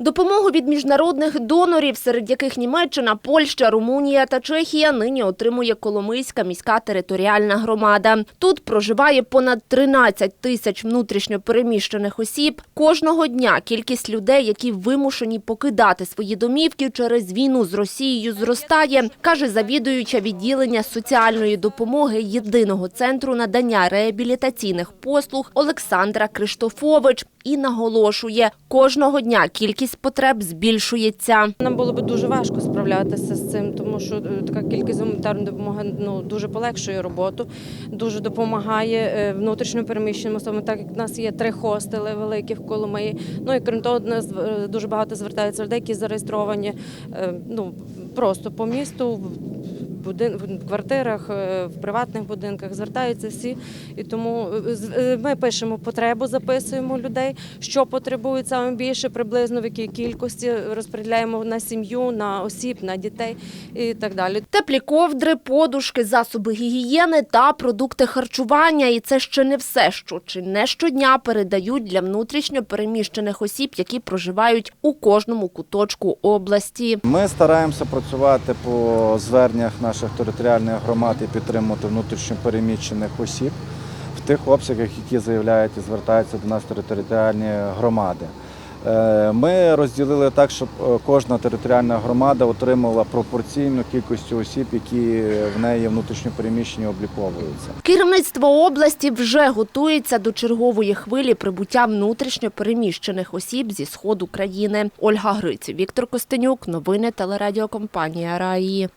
Допомогу від міжнародних донорів, серед яких Німеччина, Польща, Румунія та Чехія, нині отримує Коломийська міська територіальна громада. Тут проживає понад 13 тисяч внутрішньо переміщених осіб. Кожного дня кількість людей, які вимушені покидати свої домівки через війну з Росією, зростає, каже завідуюча відділення соціальної допомоги єдиного центру надання реабілітаційних послуг Олександра Криштофович і наголошує, кожного дня кількість потреб збільшується. Нам було б дуже важко справлятися з цим, тому що е, така кількість гуманітарної допомоги ну дуже полегшує роботу, дуже допомагає е, внутрішньо переміщеним особам, так як в нас є три хостели великі в Коломиї. Ну і крім того, до нас е, дуже багато звертається людей, які зареєстровані ну просто по місту. В будин- в квартирах, е, в приватних будинках звертаються всі, і тому е, з- е, ми пишемо потребу, записуємо людей, що потребують саме більше, приблизно в якій кількості розподіляємо на сім'ю, на осіб, на дітей і так далі. Теплі ковдри, подушки, засоби гігієни та продукти харчування. І це ще не все, що чи не щодня передають для внутрішньо переміщених осіб, які проживають у кожному куточку області. Ми стараємося працювати по зверненнях наших територіальних громад і підтримувати внутрішньо переміщених осіб в тих обсягах, які заявляють і звертаються до нас територіальні громади. Е, Ми розділили так, щоб е, кожна територіальна громада отримала пропорційну кількість осіб, які в неї внутрішньо переміщені обліковуються. Керівництво області вже готується до чергової хвилі прибуття внутрішньо переміщених осіб зі сходу країни. Ольга Гриць, Віктор Костенюк, новини телерадіокомпанія Раї.